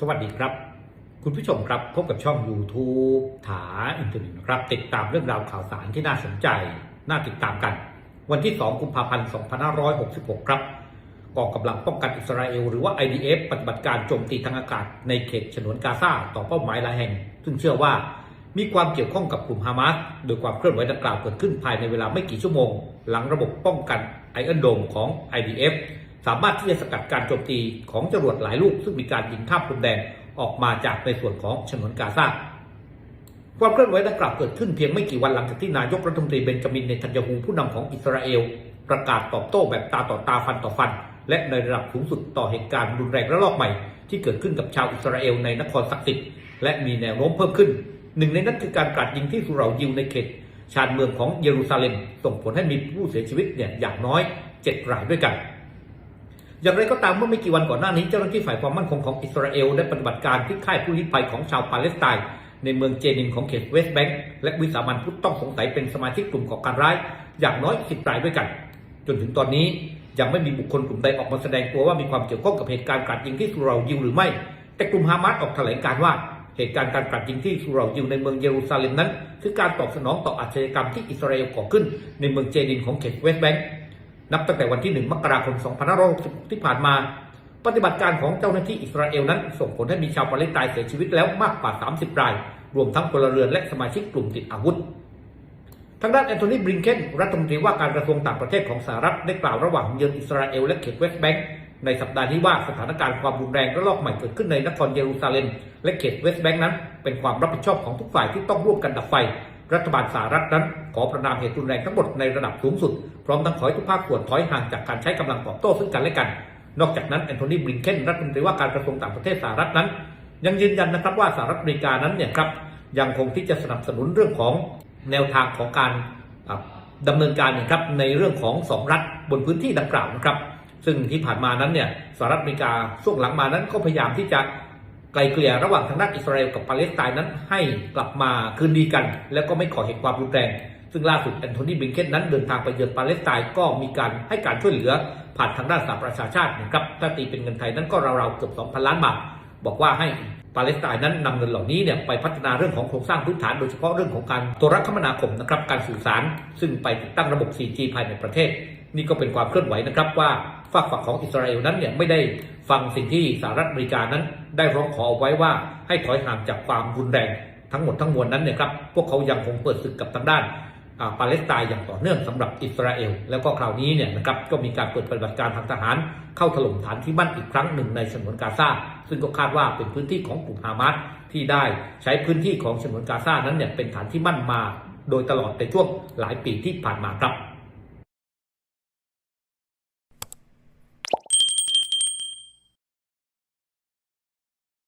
สวัสดีครับ คุณผู้ชมครับพบกับช่อง YouTube ถาอินเทอร์เน็ตนะครับ ติดตามเรื่องราวข่าวสารที่น่าสนใจ น่าติดตามกัน วันที่ 2 กุมภาพันธ์ 2566 ครับกองกำลังป้องกันอิสราเอลหรือว่า IDF ปฏิบัติการโจมตีทางอากาศในเขตฉนวนกาซาต่อเป้าหมายหลายแห่ง ซึ่งเชื่อว่ามีความเกี่ยวข้องกับกลุ่มฮามาสโดยความเคลื่อนไหวดังกล่าวเกิดขึ้นภายในเวลาไม่กี่ชั่วโมง หลังระบบป้องกันไอเอ็นโดมของ IDF สามารถที่จะสกัดการโจมตีของจรวดหลายลูก ซึ่งมีการยิงข้ามพรมแดนออกมาจากในส่วนของฉนวนกาซาความเคลื่อนไหวดังกล่าวเกิดขึ้นเพียงไม่กี่วันหลังจากที่นายกรัฐมนตรีเบนจามินเนทันยาฮูผู้นำของอิสราเอล ประกาศตอบโต้แบบตาต่อตาฟันต่อฟัน และในระดับสูงสุดต่อเหตุการณ์รุนแรงระลอกใหม่ ที่เกิดขึ้นกับชาวอิสราเอลในนครศักดิ์สิทธิ์และมีแนวโน้มเพิ่มขึ้น หนึ่งในนั้นคือการกราดยิงที่สุเหร่ายิวในเขตชานเมืองของเยรูซาเล็มส่งผลให้มีผู้เสียชีวิตเนี่ยอย่างน้อยเจ็ดรายด้วยกัน อย่างไรก็ตามเมื่อไม่กี่วันก่อนหน้านี้เจ้าหน้าที่ฝ่ายความมั่นคงของอิสราเอลได้ปฏิบัติการที่ค่ายผู้ลี้ภัยของชาวปาเลสไตน์ในเมืองเจนินของเขตเวสต์แบงก์และวิสามันผู้ต้องสงสัยเป็นสมาชิกกลุ่มก่อการร้าย อย่างน้อยสิบรายด้วยกัน จนถึงตอนนี้ยังไม่มีบุคคลกลุ่มใดออกมาแสดงตัวว่ามีความเกี่ยวข้องกับเหตุการณ์กราดยิงที่สุรายิวหรือไม่ แต่กลุ่มฮามาสออกแถลงการว่าเหตุการณ์การกราดยิงที่สุรายิวในเมืองเยรูซาเล็มนั้น คือการตอบสนองต่ออาชญากรรมที่อิสราเอลก่อขึ้นในเมืองเจนินของเขตเวสต์แบงก์ นับตั้งแต่วันที่ 1 มกราคม 2566ที่ผ่านมา ปฏิบัติการของเจ้าหน้าที่อิสราเอลนั้น ส่งผลให้มีชาวปาเลสไตน์เสียชีวิตแล้วมากกว่า 30 ราย รวมทั้งพลเรือนและสมาชิกกลุ่มติดอาวุธ ทางด้านแอนโทนีบริงเคนรัฐมนตรีว่าการกระทรวงต่างประเทศของสหรัฐได้กล่าวระหว่างเยือนอิสราเอลและเขตเวสต์แบงก์ในสัปดาห์นี้ว่าสถานการณ์ความรุนแรงระลอกใหม่เกิดขึ้นในนครเยรูซาเล็มและเขตเวสต์แบงก์นั้น เป็นความรับผิดชอบของทุกฝ่ายที่ต้องร่วมกันดับไฟ รัฐบาลสหรัฐนั้นขอประนามเหตุรุนแรงทั้งหมดในระดับสูงสุด พร้อมทั้งขอให้ทุกภาคส่วนถอยห่างจากการใช้กำลังตอบโต้ซึ่งกันและกัน นอกจากนั้นแอนโทนีบริงเคนรัฐมนตรีว่าการกระทรวงต่างประเทศสหรัฐนั้น ยังยืนยันนะครับว่าสหรัฐอเมริกานั้นเนี่ยครับยังคงที่จะสนับสนุนเรื่องของแนวทางของการอ่าดำเนินการนี่ยครับในเรื่องของสองรัฐบนพื้นที่ดังกล่าวนะครับ ซึ่งที่ผ่านมานั้นเนี่ยสหรัฐอเมริกาช่วงหลังมานั้นก็พยายามที่จะ ไกลเกลี่ยระหว่างทางด้านอิสราเอลกับปาเลสไตน์นั้นให้กลับมาคืนดีกัน แล้วก็ไม่ก่อเหตุความรุนแรง ซึ่งล่าสุดแอนโทนีบิงเคนนั้นเดินทางไปเยือนปาเลสไตน์ก็มีการให้การช่วยเหลือผ่านทางด้านสหประชาชาตินะครับถ้าตีเป็นเงินไทยนั้นก็ราวๆเกือบ2,000 ล้านบาทบอกว่าให้ปาเลสไตน์นั้นนำเงินเหล่านี้เนี่ยไปพัฒนาเรื่องของโครงสร้างพื้นฐานโดยเฉพาะเรื่องของการโทรคมนาคมนะครับการสื่อสาร ซึ่งไปติดตั้งระบบ 4G ภายในประเทศ นี่ก็เป็นความเคลื่อนไหวนะครับว่า ฝั่งฝั่งของอิสราเอลนั้นเนี่ยไม่ได้ฟังสิ่งที่สหรัฐอเมริกานั้น ได้ร้องขอเอาไว้ว่าให้ถอยห่างจากความรุนแรงทั้งหมดทั้งมวลนั้นเนี่ยครับพวกเขายังคงเปิดศึกกับทางด้านาปาเลสไตน์อย่างต่อเนื่องสำหรับอิสราเอล แล้วก็คราวนี้เนี่ยนะครับก็มีการเปิดปฏิบัติการทางทหาร เข้าถล่มฐานที่มั่นอีกครั้งหนึ่งในฉนวนกาซาซึ่งก็คาดว่าเป็นพื้นที่ของกลุ่มฮามาสที่ได้ใช้พื้นที่ของฉนวนกาซานั้นเนี่ยเป็นฐานที่มั่นมา โดยตลอดในช่วงหลายปีที่ผ่านมาครับ